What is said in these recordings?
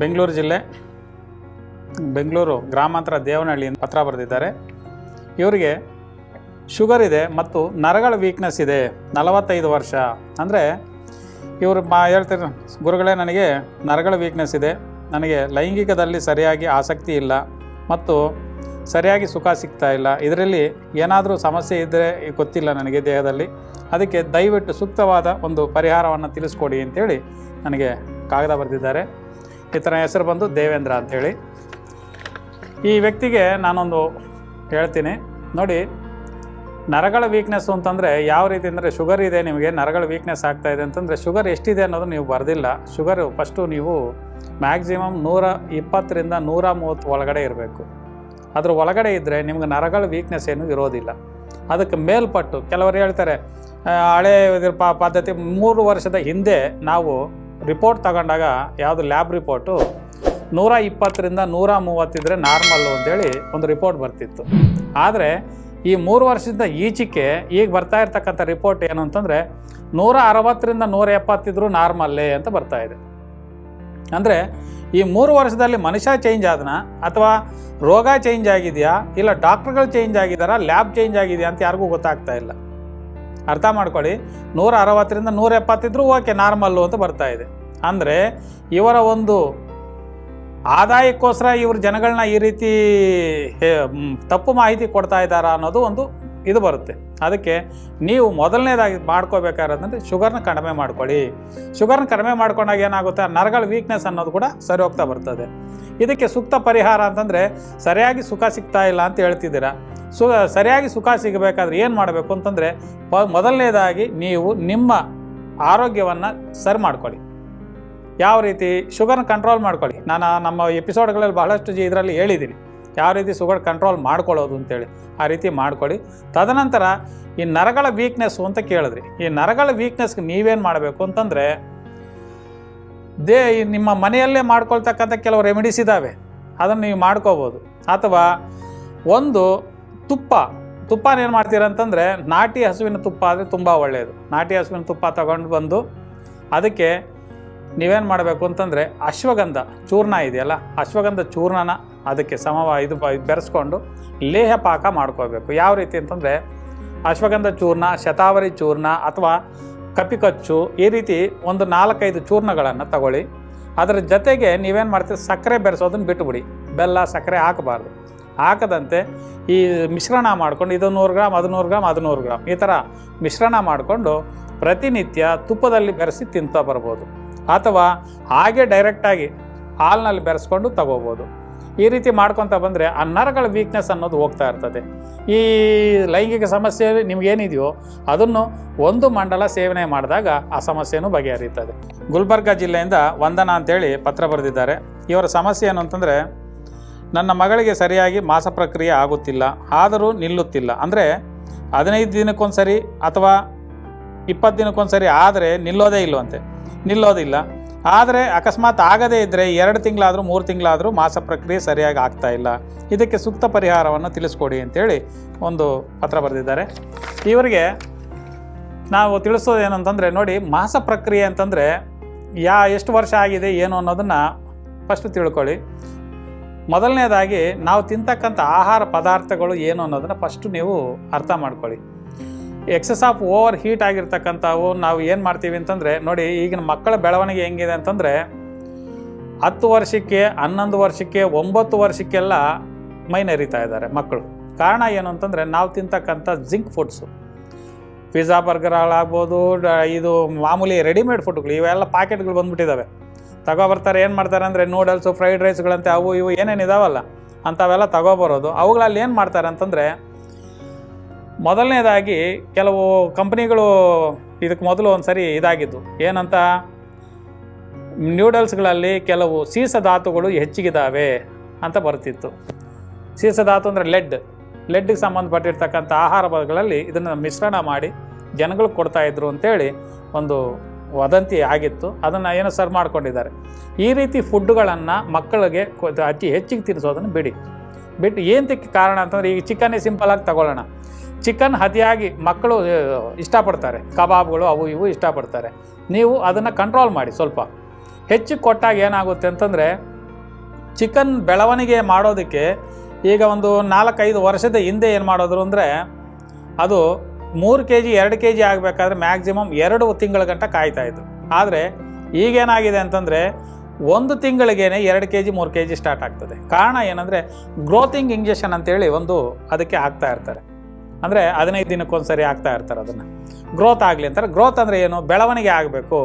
ಬೆಂಗಳೂರು ಜಿಲ್ಲೆ, ಬೆಂಗಳೂರು ಗ್ರಾಮಾಂತರ ದೇವನಹಳ್ಳಿಯಿಂದ ಪತ್ರ ಬರೆದಿದ್ದಾರೆ. ಇವರಿಗೆ ಶುಗರ್ ಇದೆ ಮತ್ತು ನರಗಳ ವೀಕ್ನೆಸ್ ಇದೆ, ನಲವತ್ತೈದು ವರ್ಷ. ಅಂದರೆ ಇವರು ಮಾ ಹೇಳ್ತಾರೆ, ಗುರುಗಳೇ ನನಗೆ ನರಗಳ ವೀಕ್ನೆಸ್ ಇದೆ, ನನಗೆ ಲೈಂಗಿಕದಲ್ಲಿ ಸರಿಯಾಗಿ ಆಸಕ್ತಿ ಇಲ್ಲ ಮತ್ತು ಸರಿಯಾಗಿ ಸುಖ ಸಿಗ್ತಾ ಇಲ್ಲ. ಇದರಲ್ಲಿ ಏನಾದರೂ ಸಮಸ್ಯೆ ಇದ್ದರೆ ಗೊತ್ತಿಲ್ಲ ನನಗೆ ದೇಹದಲ್ಲಿ. ಅದಕ್ಕೆ ದಯವಿಟ್ಟು ಸೂಕ್ತವಾದ ಒಂದು ಪರಿಹಾರವನ್ನು ತಿಳಿಸ್ಕೊಡಿ ಅಂತೇಳಿ ನನಗೆ ಕಾಗದ ಬರೆದಿದ್ದಾರೆ. ಈತನ ಹೆಸರು ಬಂದು ದೇವೇಂದ್ರ ಅಂಥೇಳಿ ಈ ವ್ಯಕ್ತಿಗೆ ನಾನೊಂದು ಹೇಳ್ತೀನಿ. ನೋಡಿ, ನರಗಳ ವೀಕ್ನೆಸ್ಸು ಅಂತಂದರೆ ಯಾವ ರೀತಿ ಅಂದರೆ ಶುಗರ್ ಇದೆ ನಿಮಗೆ, ನರಗಳ ವೀಕ್ನೆಸ್ ಆಗ್ತಾ ಇದೆ ಅಂತಂದರೆ ಶುಗರ್ ಎಷ್ಟಿದೆ ಅನ್ನೋದು ನೀವು ಬರೆದಿಲ್ಲ. ಶುಗರು ಫಸ್ಟು ನೀವು ಮ್ಯಾಕ್ಸಿಮಮ್ ನೂರ ಇಪ್ಪತ್ತರಿಂದ ನೂರ ಮೂವತ್ತು ಒಳಗಡೆ ಇರಬೇಕು. ಅದ್ರ ಒಳಗಡೆ ಇದ್ದರೆ ನಿಮ್ಗೆ ನರಗಳ ವೀಕ್ನೆಸ್ ಏನು ಇರೋದಿಲ್ಲ. ಅದಕ್ಕೆ ಮೇಲ್ಪಟ್ಟು, ಕೆಲವರು ಹೇಳ್ತಾರೆ ಹಳೇ ಹಳೆ ಪದ್ಧತಿ ಮೂರು ವರ್ಷದ ಹಿಂದೆ ನಾವು ರಿಪೋರ್ಟ್ ತಗೊಂಡಾಗ ಯಾವುದು ಲ್ಯಾಬ್ ರಿಪೋರ್ಟು ನೂರ ಇಪ್ಪತ್ತರಿಂದ ನೂರ ಮೂವತ್ತಿದ್ರೆ ನಾರ್ಮಲ್ಲು ಅಂತೇಳಿ ಒಂದು ರಿಪೋರ್ಟ್ ಬರ್ತಿತ್ತು. ಆದರೆ ಈ ಮೂರು ವರ್ಷದಿಂದ ಈಚೆಗೆ ಈಗ ಬರ್ತಾ ಇರ್ತಕ್ಕಂಥ ರಿಪೋರ್ಟ್ ಏನು ಅಂತಂದರೆ, ನೂರ ಅರವತ್ತರಿಂದ ನೂರ ಎಪ್ಪತ್ತಿದ್ರು ನಾರ್ಮಲ್ಲೇ ಅಂತ ಬರ್ತಾ ಇದೆ. ಅಂದರೆ ಈ ಮೂರು ವರ್ಷದಲ್ಲಿ ಮನುಷ್ಯ ಚೇಂಜ್ ಆದನ, ಅಥವಾ ರೋಗ ಚೇಂಜ್ ಆಗಿದೆಯಾ, ಇಲ್ಲ ಡಾಕ್ಟ್ರುಗಳು ಚೇಂಜ್ ಆಗಿದ್ದಾರಾ ಲ್ಯಾಬ್ ಚೇಂಜ್ ಆಗಿದೆಯಾ ಅಂತ ಯಾರಿಗೂ ಗೊತ್ತಾಗ್ತಾ ಇಲ್ಲ. ಅರ್ಥ ಮಾಡ್ಕೊಳ್ಳಿ. ನೂರ ಅರವತ್ತರಿಂದ ನೂರ ಎಪ್ಪತ್ತಿದ್ರೂ ಓಕೆ, ನಾರ್ಮಲ್ಲು ಅಂತ ಬರ್ತಾ ಇದೆ. ಅಂದರೆ ಇವರ ಒಂದು ಆದಾಯಕ್ಕೋಸ್ಕರ ಇವರು ಜನಗಳನ್ನ ಈ ರೀತಿ ತಪ್ಪು ಮಾಹಿತಿ ಕೊಡ್ತಾ ಇದ್ದಾರಾ ಅನ್ನೋದು ಒಂದು ಇದು ಬರುತ್ತೆ. ಅದಕ್ಕೆ ನೀವು ಮೊದಲನೇದಾಗಿ ಮಾಡ್ಕೋಬೇಕಾದ್ರೆ ಶುಗರ್ನ ಕಡಿಮೆ ಮಾಡ್ಕೊಳ್ಳಿ. ಶುಗರ್ನ ಕಡಿಮೆ ಮಾಡ್ಕೊಂಡಾಗ ಏನಾಗುತ್ತೆ? ನರಗಳ ವೀಕ್ನೆಸ್ ಅನ್ನೋದು ಕೂಡ ಸರಿ ಹೋಗ್ತಾ ಬರ್ತದೆ. ಇದಕ್ಕೆ ಸೂಕ್ತ ಪರಿಹಾರ ಅಂತಂದರೆ ಸರಿಯಾಗಿ ಸುಖ ಸಿಗ್ತಾ ಇಲ್ಲ ಅಂತ ಹೇಳ್ತಿದ್ದೀರಾ? ಸು, ಸರಿಯಾಗಿ ಸುಖ ಸಿಗಬೇಕಾದ್ರೆ ಏನು ಮಾಡಬೇಕು ಅಂತಂದರೆ, ಪ, ಮೊದಲನೇದಾಗಿ ನೀವು ನಿಮ್ಮ ಆರೋಗ್ಯವನ್ನು ಸರಿ ಮಾಡ್ಕೊಳ್ಳಿ. ಯಾವ ರೀತಿ? ಶುಗರ್ನ ಕಂಟ್ರೋಲ್ ಮಾಡ್ಕೊಳ್ಳಿ. ನಾನು ನಮ್ಮ ಎಪಿಸೋಡ್ಗಳಲ್ಲಿ ಬಹಳಷ್ಟು ಜಿ ಇದರಲ್ಲಿ ಹೇಳಿದ್ದೀನಿ. ಯಾವ ರೀತಿ ಶುಗರ್ ಕಂಟ್ರೋಲ್ ಮಾಡ್ಕೊಳ್ಳೋದು ಅಂತೇಳಿ. ಆ ರೀತಿ ಮಾಡ್ಕೊಳ್ಳಿ. ತದನಂತರ ಈ ನರಗಳ ವೀಕ್ನೆಸ್ಸು ಅಂತ ಕೇಳಿದ್ರಿ. ಈ ನರಗಳ ವೀಕ್ನೆಸ್ಗೆ ನೀವೇನು ಮಾಡಬೇಕು ಅಂತಂದರೆ, ದೇ ನಿಮ್ಮ ಮನೆಯಲ್ಲೇ ಮಾಡ್ಕೊಳ್ತಕ್ಕಂಥ ಕೆಲವು ರೆಮಿಡೀಸ್ ಇದ್ದಾವೆ ಅದನ್ನು ನೀವು ಮಾಡ್ಕೋಬೋದು. ಅಥವಾ ಒಂದು ತುಪ್ಪ, ತುಪ್ಪನ ಏನು ಮಾಡ್ತೀರ ಅಂತಂದರೆ ನಾಟಿ ಹಸುವಿನ ತುಪ್ಪ ಆದರೆ ತುಂಬ ಒಳ್ಳೆಯದು ನಾಟಿ ಹಸುವಿನ ತುಪ್ಪ ತಗೊಂಡು ಬಂದು ಅದಕ್ಕೆ ನೀವೇನು ಮಾಡಬೇಕು ಅಂತಂದರೆ ಅಶ್ವಗಂಧ, ಚೂರ್ಣ ಇದೆಯಲ್ಲ, ಅಶ್ವಗಂಧ ಚೂರ್ಣನ ಅದಕ್ಕೆ ಸಮವ ಇದು ಬೆರೆಸ್ಕೊಂಡು ಲೇಹ ಪಾಕ ಮಾಡ್ಕೋಬೇಕು ಯಾವ ರೀತಿ ಅಂತಂದರೆ ಅಶ್ವಗಂಧ ಚೂರ್ಣ, ಶತಾವರಿ ಚೂರ್ಣ ಅಥವಾ ಕಪಿಕಚ್ಚು ಈ ರೀತಿ ಒಂದು ನಾಲ್ಕೈದು ಚೂರ್ಣಗಳನ್ನು ತಗೊಳ್ಳಿ. ಅದರ ಜೊತೆಗೆ ನೀವೇನು ಮಾಡ್ತೀರಿ, ಸಕ್ಕರೆ ಬೆರೆಸೋದನ್ನು ಬಿಟ್ಟುಬಿಡಿ ಬೆಲ್ಲ, ಸಕ್ಕರೆ ಹಾಕಬಾರ್ದು. ಹಾಕದಂತೆ ಈ ಮಿಶ್ರಣ ಮಾಡ್ಕೊಂಡು ಇದು ನೂರು ಗ್ರಾಮ್, ಅದು ನೂರು ಗ್ರಾಮ್, ಅದು ನೂರು ಗ್ರಾಮ್ ಈ ಥರ ಮಿಶ್ರಣ ಮಾಡಿಕೊಂಡು ಪ್ರತಿನಿತ್ಯ ತುಪ್ಪದಲ್ಲಿ ಬೆರೆಸಿ ತಿಂತಾ ಬರ್ಬೋದು. ಅಥವಾ ಹಾಗೆ ಡೈರೆಕ್ಟಾಗಿ ಹಾಲಿನಲ್ಲಿ ಬೆರೆಸ್ಕೊಂಡು ತಗೋಬೋದು. ಈ ರೀತಿ ಮಾಡ್ಕೊತ ಬಂದರೆ ಆ ನರಗಳ ವೀಕ್ನೆಸ್ ಅನ್ನೋದು ಹೋಗ್ತಾ ಇರ್ತದೆ. ಈ ಲೈಂಗಿಕ ಸಮಸ್ಯೆ ನಿಮಗೇನಿದೆಯೋ ಅದನ್ನು ಒಂದು ಮಂಡಲ ಸೇವನೆ ಮಾಡಿದಾಗ ಆ ಸಮಸ್ಯೆನೂ ಬಗೆಹರಿಯುತ್ತದೆ ಗುಲ್ಬರ್ಗ ಜಿಲ್ಲೆಯಿಂದ ವಂದನಾ ಅಂತೇಳಿ ಪತ್ರ ಬರೆದಿದ್ದಾರೆ. ಇವರ ಸಮಸ್ಯೆ ಏನು ಅಂತಂದರೆ ನನ್ನ ಮಗಳಿಗೆ ಸರಿಯಾಗಿ ಮಾಸ ಪ್ರಕ್ರಿಯೆ ಆಗುತ್ತಿಲ್ಲ, ಆದರೂ ನಿಲ್ಲುತ್ತಿಲ್ಲ. ಅಂದರೆ ಹದಿನೈದು ದಿನಕ್ಕೊಂದ್ಸರಿ ಅಥವಾ ಇಪ್ಪತ್ತು ದಿನಕ್ಕೊಂದ್ಸರಿ ಆದರೆ ನಿಲ್ಲೋದೇ ಇಲ್ಲವಂತೆ. ನಿಲ್ಲೋದಿಲ್ಲ. ಆದರೆ ಅಕಸ್ಮಾತ್ ಆಗದೇ ಇದ್ದರೆ ಎರಡು ತಿಂಗಳಾದರೂ, ಮೂರು ತಿಂಗಳಾದರೂ ಮಾಸ ಪ್ರಕ್ರಿಯೆ ಸರಿಯಾಗಿ ಆಗ್ತಾ ಇಲ್ಲ. ಇದಕ್ಕೆ ಸೂಕ್ತ ಪರಿಹಾರವನ್ನು ತಿಳಿಸ್ಕೊಡಿ ಅಂತೇಳಿ ಒಂದು ಪತ್ರ ಬರೆದಿದ್ದಾರೆ. ಇವರಿಗೆ ನಾವು ತಿಳಿಸೋದು ಏನಂತಂದರೆ ನೋಡಿ, ಮಾಸ ಪ್ರಕ್ರಿಯೆ ಅಂತಂದರೆ ಯಾ ಎಷ್ಟು ವರ್ಷ ಆಗಿದೆ, ಏನು ಅನ್ನೋದನ್ನು ಫಸ್ಟ್ ತಿಳ್ಕೊಳ್ಳಿ. ಮೊದಲನೇದಾಗಿ ನಾವು ತಿಂತಕ್ಕಂಥ ಆಹಾರ ಪದಾರ್ಥಗಳು ಏನು ಅನ್ನೋದನ್ನು ಫಸ್ಟು ನೀವು ಅರ್ಥ ಮಾಡ್ಕೊಳ್ಳಿ. ಎಕ್ಸಸ್ ಆಫ್ ಓವರ್ ಹೀಟ್ ಆಗಿರ್ತಕ್ಕಂಥವು ನಾವು ಏನು ಮಾಡ್ತೀವಿ ಅಂತಂದರೆ, ನೋಡಿ ಈಗಿನ ಮಕ್ಕಳ ಬೆಳವಣಿಗೆ ಹೆಂಗಿದೆ ಅಂತಂದರೆ, ಹತ್ತು ವರ್ಷಕ್ಕೆ, ಹನ್ನೊಂದು ವರ್ಷಕ್ಕೆ, ಒಂಬತ್ತು ವರ್ಷಕ್ಕೆಲ್ಲ ಮೈ ನೆರಿತಾ ಇದ್ದಾರೆ ಮಕ್ಕಳು. ಕಾರಣ ಏನು ಅಂತಂದರೆ, ನಾವು ತಿಂತಕ್ಕಂಥ ಜಿಂಕ್ ಫುಡ್ಸು ಪಿಜ್ಜಾ ಬರ್ಗರ್ಗಳಾಗ್ಬೋದು ಇದು ಮಾಮೂಲಿ ರೆಡಿಮೇಡ್ ಫುಡ್ಗಳು ಇವೆಲ್ಲ ಪ್ಯಾಕೆಟ್ಗಳು ಬಂದ್ಬಿಟ್ಟಿದ್ದಾವೆ ತಗೊಬರ್ತಾರೆ, ಏನು ಮಾಡ್ತಾರೆ ಅಂದರೆ ನೂಡಲ್ಸು ಫ್ರೈಡ್ ರೈಸ್ಗಳಂತೆ ಅವು ಇವು ಏನೇನು ಇದಾವಲ್ಲ, ಅಂಥವೆಲ್ಲ ತಗೊಬರೋದು. ಅವುಗಳಲ್ಲಿ ಏನು ಮಾಡ್ತಾರೆ ಅಂತಂದರೆ, ಮೊದಲನೇದಾಗಿ ಕೆಲವು ಕಂಪ್ನಿಗಳು ಇದಕ್ಕೆ ಮೊದಲು ಒಂದು ಸರಿ ಇದಾಗಿದ್ದು. ಏನಂತ? ನ್ಯೂಡಲ್ಸ್ಗಳಲ್ಲಿ ಕೆಲವು ಸೀಸಧಾತುಗಳು ಹೆಚ್ಚಿಗಿದ್ದಾವೆ ಅಂತ ಬರ್ತಿತ್ತು. ಸೀಸ ಧಾತು ಅಂದರೆ ಲೆಡ್ ಲೆಡ್ಗೆ ಸಂಬಂಧಪಟ್ಟಿರ್ತಕ್ಕಂಥ ಆಹಾರ ಪದಗಳಲ್ಲಿ ಇದನ್ನು ಮಿಶ್ರಣ ಮಾಡಿ ಜನಗಳಿಗೆ ಕೊಡ್ತಾಯಿದ್ರು ಅಂತೇಳಿ ಒಂದು ವದಂತಿ ಆಗಿತ್ತು. ಅದನ್ನು ಏನೋ ಸರ್ ಮಾಡ್ಕೊಂಡಿದ್ದಾರೆ. ಈ ರೀತಿ ಫುಡ್ಗಳನ್ನು ಮಕ್ಕಳಿಗೆ ಅತಿ ಹೆಚ್ಚಿಗೆ ತಿನ್ನಿಸೋದನ್ನು ಬಿಡಿ. ಬಿಟ್ಟು ಏನಕ್ಕೆ ಕಾರಣ ಅಂತಂದರೆ ಈಗ ಚಿಕನ್ನೇ ಸಿಂಪಲಾಗಿ ತಗೊಳ್ಳೋಣ. ಚಿಕನ್ ಅತಿಯಾಗಿ ಮಕ್ಕಳು ಇಷ್ಟಪಡ್ತಾರೆ. ಕಬಾಬ್ಗಳು ಅವು ಇವು ಇಷ್ಟಪಡ್ತಾರೆ. ನೀವು ಅದನ್ನು ಕಂಟ್ರೋಲ್ ಮಾಡಿ ಸ್ವಲ್ಪ. ಹೆಚ್ಚು ಕೊಟ್ಟಾಗ ಏನಾಗುತ್ತೆ ಅಂತಂದರೆ ಚಿಕನ್ ಬೆಳವಣಿಗೆ ಮಾಡೋದಕ್ಕೆ ಈಗ ಒಂದು ನಾಲ್ಕೈದು ವರ್ಷದ ಹಿಂದೆ ಏನು ಮಾಡೋದ್ರು ಅಂದರೆ ಅದು ಮೂರು ಕೆ ಜಿ ಎರಡು ಕೆ ಜಿ ಆಗಬೇಕಾದ್ರೆ ಮ್ಯಾಕ್ಸಿಮಮ್ ಎರಡು ತಿಂಗಳ ಗಂಟ ಕಾಯ್ತಾಯಿದ್ರು ಆದರೆ ಈಗೇನಾಗಿದೆ ಅಂತಂದರೆ ಒಂದು ತಿಂಗಳಿಗೇನೆ ಎರಡು ಕೆ ಜಿ ಮೂರು ಕೆ ಜಿ ಸ್ಟಾರ್ಟ್ ಆಗ್ತದೆ. ಕಾರಣ ಏನಂದರೆ ಗ್ರೋತಿಂಗ್ ಇಂಜೆಕ್ಷನ್ ಅಂತೇಳಿ ಒಂದು ಅದಕ್ಕೆ ಹಾಕ್ತಾ ಇರ್ತಾರೆ. ಅಂದರೆ ಹದಿನೈದು ದಿನಕ್ಕೊಂದ್ಸರಿ ಆಗ್ತಾ ಇರ್ತಾರೆ ಅದನ್ನು. ಗ್ರೋತ್ ಆಗಲಿ ಅಂತಾರೆ. ಗ್ರೋತ್ ಅಂದರೆ ಏನು? ಬೆಳವಣಿಗೆ ಆಗಬೇಕು,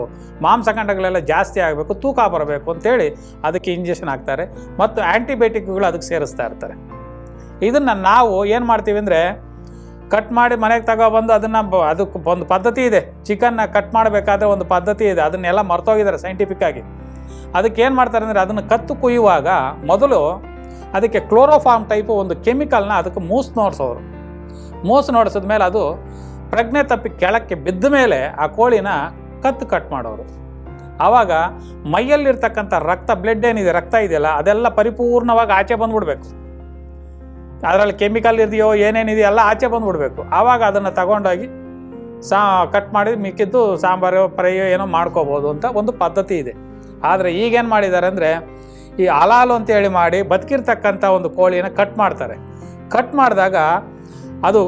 ಮಾಂಸಖಂಡಗಳೆಲ್ಲ ಜಾಸ್ತಿ ಆಗಬೇಕು, ತೂಕ ಬರಬೇಕು ಅಂತೇಳಿ ಅದಕ್ಕೆ ಇಂಜೆಕ್ಷನ್ ಹಾಕ್ತಾರೆ. ಮತ್ತು ಆ್ಯಂಟಿಬಯೋಟಿಕ್ಗಳು ಅದಕ್ಕೆ ಸೇರಿಸ್ತಾ ಇರ್ತಾರೆ. ಇದನ್ನು ನಾವು ಏನು ಮಾಡ್ತೀವಿ ಅಂದರೆ ಕಟ್ ಮಾಡಿ ಮನೆಗೆ ತಗೊಬಂದು ಅದನ್ನು ಅದಕ್ಕೆ ಒಂದು ಪದ್ಧತಿ ಇದೆ. ಚಿಕನ್ನ ಕಟ್ ಮಾಡಬೇಕಾದ್ರೆ ಒಂದು ಪದ್ಧತಿ ಇದೆ. ಅದನ್ನೆಲ್ಲ ಮರ್ತೋಗಿದ್ದಾರೆ ಸೈಂಟಿಫಿಕ್ ಆಗಿ. ಅದಕ್ಕೆ ಏನು ಮಾಡ್ತಾರೆ ಅಂದರೆ ಅದನ್ನು ಕತ್ತು ಕುಯ್ಯುವಾಗ ಮೊದಲು ಅದಕ್ಕೆ ಕ್ಲೋರೋಫಾರ್ಮ್ ಟೈಪು ಒಂದು ಕೆಮಿಕಲ್ನ ಅದಕ್ಕೆ ಮೂಸ್ ನೋಡಿಸೋರು. ಮೂಸು ನೋಡಿಸಿದ ಮೇಲೆ ಅದು ಪ್ರಜ್ಞೆ ತಪ್ಪಿ ಕೆಳಕ್ಕೆ ಬಿದ್ದ ಮೇಲೆ ಆ ಕೋಳಿನ ಕತ್ತು ಕಟ್ ಮಾಡೋರು. ಆವಾಗ ಮೈಯಲ್ಲಿರ್ತಕ್ಕಂಥ ರಕ್ತ ಬ್ಲಡ್ ಏನಿದೆ, ರಕ್ತ ಇದೆಯಲ್ಲ, ಅದೆಲ್ಲ ಪರಿಪೂರ್ಣವಾಗಿ ಆಚೆ ಬಂದ್ಬಿಡ್ಬೇಕು. ಅದರಲ್ಲಿ ಕೆಮಿಕಲ್ ಇದೆಯೋ ಏನೇನಿದೆಯೋ ಆಚೆ ಬಂದ್ಬಿಡ್ಬೇಕು. ಆವಾಗ ಅದನ್ನು ತಗೊಂಡೋಗಿ ಸಾ ಕಟ್ ಮಾಡಿ ಮಿಕ್ಕಿದ್ದು ಸಾಂಬಾರು ಫ್ರೈ ಏನೋ ಮಾಡ್ಕೋಬೋದು ಅಂತ ಒಂದು ಪದ್ಧತಿ ಇದೆ. ಆದರೆ ಈಗೇನು ಮಾಡಿದ್ದಾರೆ ಅಂದರೆ, ಈ ಹಲಾಲು ಅಂತೇಳಿ ಮಾಡಿ ಬದುಕಿರ್ತಕ್ಕಂಥ ಒಂದು ಕೋಳಿಯನ್ನು ಕಟ್ ಮಾಡ್ತಾರೆ. ಕಟ್ ಮಾಡಿದಾಗ ಅದು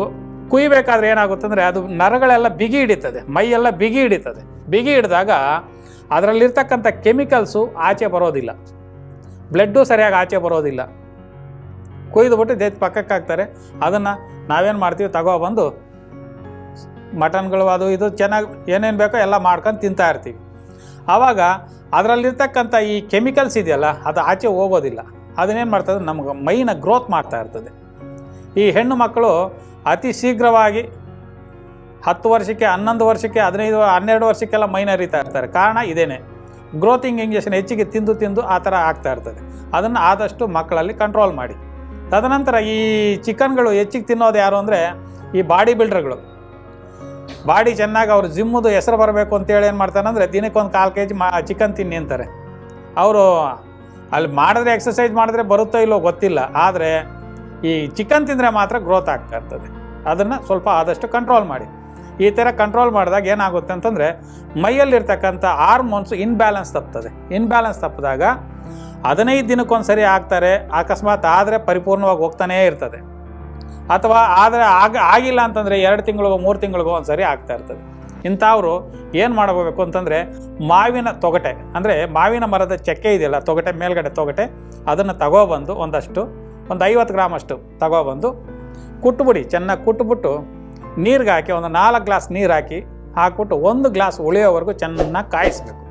ಕುಯ್ಬೇಕಾದ್ರೆ ಏನಾಗುತ್ತಂದರೆ ಅದು ನರಗಳೆಲ್ಲ ಬಿಗಿ ಹಿಡಿತದೆ, ಮೈಯೆಲ್ಲ ಬಿಗಿ ಹಿಡಿತದೆ. ಬಿಗಿ ಹಿಡಿದಾಗ ಅದರಲ್ಲಿರ್ತಕ್ಕಂಥ ಕೆಮಿಕಲ್ಸು ಆಚೆ ಬರೋದಿಲ್ಲ. ಬ್ಲಡ್ಡು ಸರಿಯಾಗಿ ಆಚೆ ಬರೋದಿಲ್ಲ. ಕೊಯ್ದುಬಿಟ್ಟು ದೇತ್ ಪಕ್ಕಕ್ಕೆ ಹಾಕ್ತಾರೆ. ಅದನ್ನು ನಾವೇನು ಮಾಡ್ತೀವಿ? ತಗೊಬಂದು ಮಟನ್ಗಳು ಅದು ಇದು ಚೆನ್ನಾಗಿ ಏನೇನು ಬೇಕೋ ಎಲ್ಲ ಮಾಡ್ಕೊಂಡು ತಿಂತಾ ಇರ್ತೀವಿ. ಆವಾಗ ಅದರಲ್ಲಿರ್ತಕ್ಕಂಥ ಈ ಕೆಮಿಕಲ್ಸ್ ಇದೆಯಲ್ಲ, ಅದು ಆಚೆ ಹೋಗೋದಿಲ್ಲ. ಅದನ್ನೇನು ಮಾಡ್ತದೆ? ನಮ್ಗೆ ಮೈನ ಗ್ರೋತ್ ಮಾಡ್ತಾ ಇರ್ತದೆ. ಈ ಹೆಣ್ಣು ಮಕ್ಕಳು ಅತಿ ಶೀಘ್ರವಾಗಿ ಹತ್ತು ವರ್ಷಕ್ಕೆ, ಹನ್ನೊಂದು ವರ್ಷಕ್ಕೆ, ಹದಿನೈದು, ಹನ್ನೆರಡು ವರ್ಷಕ್ಕೆಲ್ಲ ಮೈನ ಹರಿತಾ ಇರ್ತಾರೆ. ಕಾರಣ ಇದೇನೆ. ಗ್ರೋತಿಂಗ್ ಇಂಜೆಕ್ಷನ್ ಹೆಚ್ಚಿಗೆ ತಿಂದು ತಿಂದು ಆ ಥರ ಆಗ್ತಾ ಇರ್ತದೆ. ಅದನ್ನು ಆದಷ್ಟು ಮಕ್ಕಳಲ್ಲಿ ಕಂಟ್ರೋಲ್ ಮಾಡಿ. ತದನಂತರ ಈ ಚಿಕನ್ಗಳು ಹೆಚ್ಚಿಗೆ ತಿನ್ನೋದು ಯಾರು ಅಂದರೆ ಈ ಬಾಡಿ ಬಿಲ್ಡರ್ಗಳು. ಬಾಡಿ ಚೆನ್ನಾಗಿ ಅವ್ರು ಜಿಮ್ಮದು ಹೆಸರು ಬರಬೇಕು ಅಂತೇಳಿ ಏನು ಮಾಡ್ತಾರೆ ಅಂದರೆ ದಿನಕ್ಕೊಂದು ಕಾಲು ಕೆ ಜಿ ಮಾ ಚಿಕನ್ ತಿನ್ನಿ ಅಂತಾರೆ. ಅವರು ಅಲ್ಲಿ ಮಾಡಿದ್ರೆ ಎಕ್ಸಸೈಸ್ ಮಾಡಿದ್ರೆ ಬರುತ್ತೋ ಇಲ್ಲೋ ಗೊತ್ತಿಲ್ಲ, ಆದರೆ ಈ ಚಿಕನ್ ತಿಂದರೆ ಮಾತ್ರ ಗ್ರೋತ್ ಆಗ್ತಾ ಇರ್ತದೆ. ಅದನ್ನು ಸ್ವಲ್ಪ ಆದಷ್ಟು ಕಂಟ್ರೋಲ್ ಮಾಡಿ. ಈ ಥರ ಕಂಟ್ರೋಲ್ ಮಾಡಿದಾಗ ಏನಾಗುತ್ತೆ ಅಂತಂದರೆ ಮೈಯಲ್ಲಿರ್ತಕ್ಕಂಥ ಹಾರ್ಮೋನ್ಸ್ ಇನ್ಬ್ಯಾಲೆನ್ಸ್ ತಪ್ತದೆ. ಇನ್ಬ್ಯಾಲೆನ್ಸ್ ತಪ್ಪಿದಾಗ ಹದಿನೈದು ದಿನಕ್ಕೊಂದ್ಸರಿ ಆಗ್ತಾರೆ, ಅಕಸ್ಮಾತ್ ಆದರೆ ಪರಿಪೂರ್ಣವಾಗಿ ಹೋಗ್ತಾನೇ ಇರ್ತದೆ. ಅಥವಾ ಆದರೆ ಆಗ, ಆಗಿಲ್ಲ ಅಂತಂದರೆ ಎರಡು ತಿಂಗಳಿಗೋ, ಮೂರು ತಿಂಗಳಿಗೋ ಒಂದು ಸರಿ ಆಗ್ತಾ ಇರ್ತದೆ. ಇಂಥವ್ರು ಏನು ಮಾಡಬೇಕು ಅಂತಂದರೆ ಮಾವಿನ ತೊಗಟೆ, ಅಂದರೆ ಮಾವಿನ ಮರದ ಚಕ್ಕೆ ಇದೆಯಲ್ಲ, ತೊಗಟೆ, ಮೇಲ್ಗಡೆ ತೊಗಟೆ, ಅದನ್ನು ತಗೊಬಂದು ಒಂದಷ್ಟು, ಒಂದು ಐವತ್ತು ಗ್ರಾಮ್ ಅಷ್ಟು ತಗೊಬಂದು ಕುಟ್ಬಿಡಿ, ಚೆನ್ನಾಗಿ ಕುಟ್ಬಿಟ್ಟು ನೀರಿಗೆ ಹಾಕಿ, ಒಂದು ನಾಲ್ಕು ಗ್ಲಾಸ್ ನೀರು ಹಾಕಿ, ಹಾಕ್ಬಿಟ್ಟು ಒಂದು ಗ್ಲಾಸ್ ಉಳಿಯೋವರೆಗೂ ಚೆನ್ನಾಗಿ ಕಾಯಿಸ್ಬೇಕು.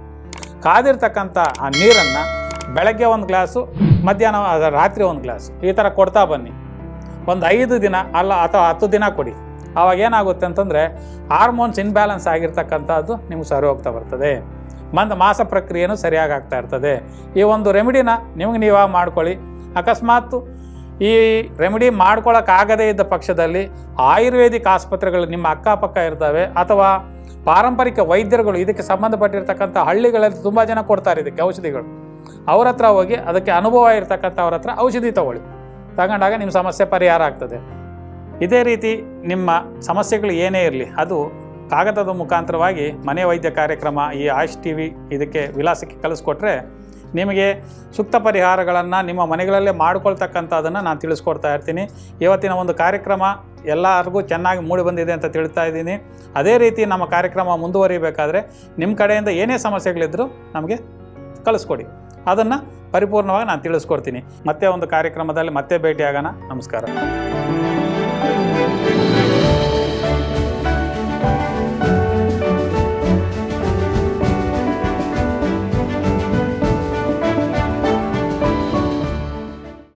ಕಾದಿರ್ತಕ್ಕಂಥ ಆ ನೀರನ್ನು ಬೆಳಗ್ಗೆ ಒಂದು ಗ್ಲಾಸು, ಮಧ್ಯಾಹ್ನ ರಾತ್ರಿ ಒಂದು ಗ್ಲಾಸು. ಈ ಥರ ಕೊಡ್ತಾ ಬನ್ನಿ. ಒಂದು ಐದು ದಿನ ಅಲ್ಲ, ಅಥವಾ ಹತ್ತು ದಿನ ಕೊಡಿ. ಆವಾಗ ಏನಾಗುತ್ತೆ ಅಂತಂದರೆ, ಹಾರ್ಮೋನ್ಸ್ ಇನ್ಬ್ಯಾಲೆನ್ಸ್ ಆಗಿರ್ತಕ್ಕಂಥದ್ದು ನಿಮ್ಗೆ ಸರಿ ಹೋಗ್ತಾ ಬರ್ತದೆ. ಮಂದ ಮಾಸ ಪ್ರಕ್ರಿಯೆನೂ ಸರಿಯಾಗಿ ಆಗ್ತಾ ಇರ್ತದೆ. ಈ ಒಂದು ರೆಮಿಡಿನ ನಿಮ್ಗೆ ನೀವಾಗ ಮಾಡ್ಕೊಳ್ಳಿ. ಅಕಸ್ಮಾತ್ ಈ ರೆಮಿಡಿ ಮಾಡ್ಕೊಳ್ಳೋಕ್ಕಾಗದೇ ಇದ್ದ ಪಕ್ಷದಲ್ಲಿ ಆಯುರ್ವೇದಿಕ್ ಆಸ್ಪತ್ರೆಗಳು ನಿಮ್ಮ ಅಕ್ಕಪಕ್ಕ ಇರ್ತವೆ, ಅಥವಾ ಪಾರಂಪರಿಕ ವೈದ್ಯರುಗಳು ಇದಕ್ಕೆ ಸಂಬಂಧಪಟ್ಟಿರ್ತಕ್ಕಂಥ ಹಳ್ಳಿಗಳಲ್ಲಿ ತುಂಬ ಜನ ಕೊಡ್ತಾರೆ ಇದಕ್ಕೆ ಔಷಧಿಗಳು. ಅವ್ರ ಹತ್ರ ಹೋಗಿ ಅದಕ್ಕೆ ಅನುಭವ ಇರ್ತಕ್ಕಂಥವ್ರ ಹತ್ರ ಔಷಧಿ ತಗೊಳ್ಳಿ. ತಗೊಂಡಾಗ ನಿಮ್ಮ ಸಮಸ್ಯೆ ಪರಿಹಾರ ಆಗ್ತದೆ. ಇದೇ ರೀತಿ ನಿಮ್ಮ ಸಮಸ್ಯೆಗಳು ಏನೇ ಇರಲಿ, ಅದು ಕಾಗದದ ಮುಖಾಂತರವಾಗಿ ಮನೆ ವೈದ್ಯ ಕಾರ್ಯಕ್ರಮ, ಈ ಆಯುಷ್ ಟಿ ವಿ ಇದಕ್ಕೆ ವಿಳಾಸಕ್ಕೆ ಕಳಿಸ್ಕೊಟ್ರೆ ನಿಮಗೆ ಸೂಕ್ತ ಪರಿಹಾರಗಳನ್ನು ನಿಮ್ಮ ಮನೆಗಳಲ್ಲೇ ಮಾಡ್ಕೊಳ್ತಕ್ಕಂಥದ್ದನ್ನು ನಾನು ತಿಳಿಸ್ಕೊಡ್ತಾ ಇರ್ತೀನಿ. ಇವತ್ತಿನ ಒಂದು ಕಾರ್ಯಕ್ರಮ ಎಲ್ಲರಿಗೂ ಚೆನ್ನಾಗಿ ಮೂಡಿ ಬಂದಿದೆ ಅಂತ ತಿಳಿತಾ ಇದ್ದೀನಿ. ಅದೇ ರೀತಿ ನಮ್ಮ ಕಾರ್ಯಕ್ರಮ ಮುಂದುವರಿಬೇಕಾದ್ರೆ ನಿಮ್ಮ ಕಡೆಯಿಂದ ಏನೇ ಸಮಸ್ಯೆಗಳಿದ್ದರೂ ನಮಗೆ ಕಳಿಸ್ಕೊಡಿ. ಅದನ್ನು ಪರಿಪೂರ್ಣವಾಗಿ ನಾನು ತಿಳಿಸ್ಕೊಡ್ತೀನಿ. ಮತ್ತೆ ಒಂದು ಕಾರ್ಯಕ್ರಮದಲ್ಲಿ ಮತ್ತೆ ಭೇಟಿಯಾಗೋಣ. ನಮಸ್ಕಾರ.